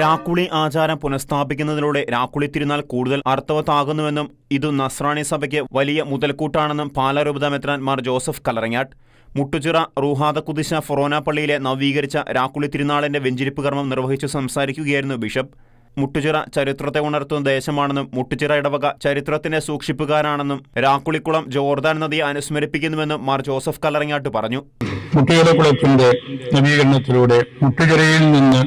രാക്കുളി ആചാരം പുനഃസ്ഥാപിക്കുന്നതിലൂടെ രാക്കുളി തിരുനാൾ കൂടുതൽ അർത്ഥവത്താകുന്നുവെന്നും ഇത് നസ്രാണി സഭയ്ക്ക് വലിയ മുതൽക്കൂട്ടാണെന്നും പാലാരൂപത മെത്രാൻ മാർ ജോസഫ് കലറങ്ങാട്ട്. മുട്ടുചിറ റൂഹാദ കുദിശ ഫൊറോന പള്ളിയിലെ നവീകരിച്ച രാക്കുളി തിരുനാളിന്റെ വെഞ്ചിരിപ്പ് കർമ്മം നിർവഹിച്ചു സംസാരിക്കുകയായിരുന്നു ബിഷപ്പ്. മുട്ടുചിറ ചരിത്രത്തെ ഉണർത്തുന്ന ദേശമാണെന്നും മുട്ടുചിറ ഇടവക ചരിത്രത്തിന്റെ സൂക്ഷിപ്പുകാരാണെന്നും രാക്കുളിക്കുളം ജോർദാൻ നദിയെ അനുസ്മരിപ്പിക്കുന്നുവെന്നും മാർ ജോസഫ് കലറങ്ങാട്ട് പറഞ്ഞു. മുട്ടുചിറ കുളത്തിന്റെ നവീകരണത്തിലൂടെ മുട്ടുചിറയിൽ നിന്ന്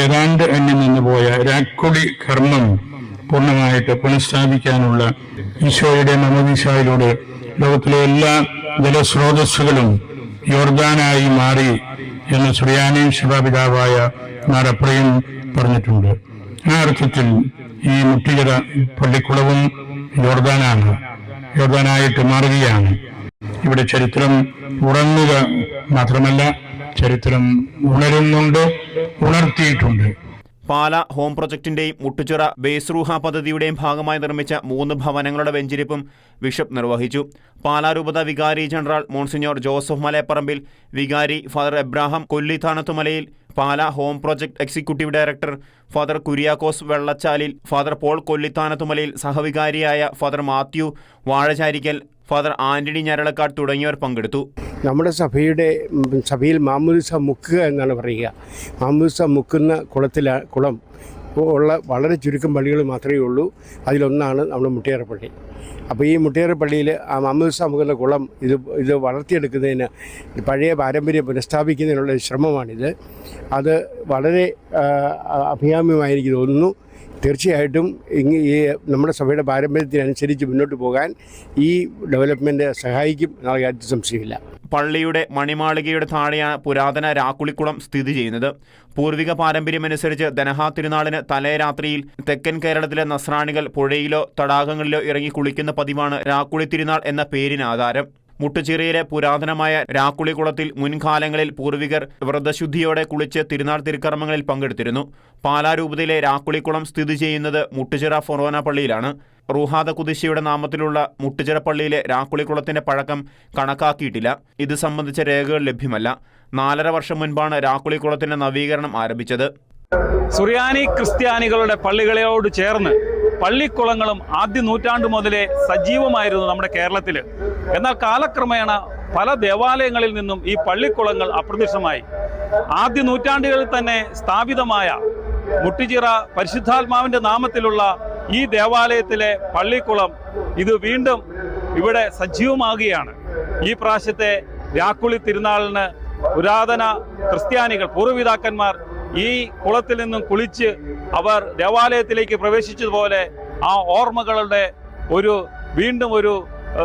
ഏതാണ്ട് എന്നിൽ നിന്ന് പോയ രാക്കുടി കർമ്മം പൂർണമായിട്ട് പുനഃസ്ഥാപിക്കാനുള്ള ഈശോയുടെ നവദിശയിലൂടെ ലോകത്തിലെ എല്ലാ ജലസ്രോതസ്സുകളും യോർദാനായി മാറി എന്ന് സുറിയാനി ശിവപിതാവായ നാരപ്രയും പറഞ്ഞിട്ടുണ്ട്. ആ അർത്ഥത്തിൽ ഈ മുട്ടികര പള്ളിക്കുളവും യോർദാനാണ്. യോർദാനായിട്ട് മാറുകയാണ്. ഇവിടെ ചരിത്രം ഉറങ്ങുക മാത്രമല്ല ചരിത്രം ഉണരുന്നുണ്ട്. ഉണർത്തിയിട്ടുണ്ട്. പാല ഹോം പ്രൊജക്ടിന്റെയും മുട്ടുചിറ ബേസ്റൂഹ പദ്ധതിയുടെയും ഭാഗമായി നിർമ്മിച്ച മൂന്ന് ഭവനങ്ങളുടെ വെഞ്ചിരിപ്പും ബിഷപ്പ് നിർവഹിച്ചു. പാലാരൂപത വികാരി ജനറൽ മോൺസിഞ്ഞോർ ജോസഫ് മലയപ്പറമ്പിൽ വികാരി father Abraham Kollithanathumalayil Pala home project executive director father Kuriakose Vellachalil father Paul Kollithanathumalayil സഹവികാരിയായ father Mathew Vazhacharickal father Antony Njaralakkad തുടങ്ങിയവർ പങ്കെടുത്തു. നമ്മുടെ സഭയുടെ സഭയിൽ മാമുദിസ മുക്കുക എന്നാണ് പറയുക. മാമുദിസ മുക്കുന്ന കുളത്തില കുളം ഉള്ള വളരെ ചുരുക്കം പള്ളികൾ മാത്രമേ ഉള്ളൂ. അതിലൊന്നാണ് നമ്മുടെ മുട്ടിയാറ പള്ളി അപ്പോൾ ഈ മുട്ടിയാറ പള്ളിയിൽ ആ മാമൂസ മുക്കുന്ന കുളം ഇത് ഇത് വളർത്തിയെടുക്കുന്നതിന് പഴയ പാരമ്പര്യം പുനഃസ്ഥാപിക്കുന്നതിനുള്ള ശ്രമമാണിത്. അത് വളരെ ആ, അഭികാമ്യമായിരിക്കും തോന്നുന്നു തീർച്ചയായിട്ടും ഈ നമ്മുടെ സഭയുടെ പാരമ്പര്യത്തിനനുസരിച്ച് മുന്നോട്ട് പോകാൻ ഈ ഡെവലപ്മെന്റ് സഹായിക്കും എന്നുള്ള കാര്യത്തിൽ സംശയമില്ല. പള്ളിയുടെ മണിമാളികയുടെ താഴെയാണ് പുരാതന രാക്കുളിക്കുളം സ്ഥിതി ചെയ്യുന്നത്. പൂർവിക പാരമ്പര്യമനുസരിച്ച് ധനഹാ തിരുനാളിന് തലേ രാത്രിയിൽ തെക്കൻ കേരളത്തിലെ നസ്രാണികൾ പുഴയിലോ തടാകങ്ങളിലോ ഇറങ്ങി കുളിക്കുന്ന പതിവാണ് രാക്കുളി തിരുനാൾ എന്ന പേരിന് ആധാരം. മുട്ടുചിറയിലെ പുരാതനമായ രാക്കുളിക്കുളത്തിൽ മുൻകാലങ്ങളിൽ പൂർവികർ വ്രതശുദ്ധിയോടെ കുളിച്ച് തിരുനാൾ തിരുക്കർമ്മങ്ങളിൽ പങ്കെടുത്തിരുന്നു. പാലാരൂപതയിലെ രാക്കുളിക്കുളം സ്ഥിതി ചെയ്യുന്നത് മുട്ടുചിറ ഫൊറോന പള്ളിയിലാണ്. റുഹാദ കുതിശിയുടെ നാമത്തിലുള്ള മുട്ടുചിറ പള്ളിയിലെ രാക്കുളിക്കുളത്തിന്റെ പഴക്കം കണക്കാക്കിയിട്ടില്ല. ഇത് സംബന്ധിച്ച രേഖകൾ ലഭ്യമല്ല. നാലര വർഷം മുൻപാണ് രാക്കുളിക്കുളത്തിന്റെ നവീകരണം ആരംഭിച്ചത്. സുറിയാനി ക്രിസ്ത്യാനികളുടെ പള്ളികളോട് ചേർന്ന് പള്ളിക്കുളങ്ങളും ആദ്യ നൂറ്റാണ്ട് മുതലേ സജീവമായിരുന്നു നമ്മുടെ കേരളത്തിൽ എന്നാൽ കാലക്രമേണ പല ദേവാലയങ്ങളിൽ നിന്നും ഈ പള്ളിക്കുളങ്ങൾ അപ്രത്യക്ഷമായി. ആദ്യ നൂറ്റാണ്ടുകളിൽ തന്നെ സ്ഥാപിതമായ മുട്ടിച്ചിറ പരിശുദ്ധാത്മാവിന്റെ നാമത്തിലുള്ള ഈ ദേവാലയത്തിലെ പള്ളിക്കുളം ഇത് വീണ്ടും ഇവിടെ സജീവമാകുകയാണ്. ഈ പ്രാവശ്യത്തെ രാക്കുളി തിരുനാളിന് പുരാതന ക്രിസ്ത്യാനികൾ പൂർവപിതാക്കന്മാർ ഈ കുളത്തിൽ നിന്നും കുളിച്ച് അവർ ദേവാലയത്തിലേക്ക് പ്രവേശിച്ചതുപോലെ ആ ഓർമ്മകളുടെ ഒരു വീണ്ടും ഒരു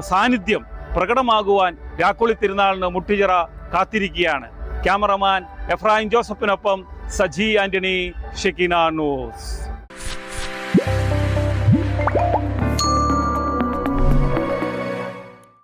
സാന്നിധ്യം പ്രകടമാകുവാൻ രാക്കുളി തിരുനാളിന് മുട്ടിച്ചിറ കാത്തിരിക്കുകയാണ്. ക്യാമറമാൻ എഫ്രാഹിം ജോസഫിനൊപ്പം സജി ആന്റണി ഷെക്കിന ന്യൂസ്.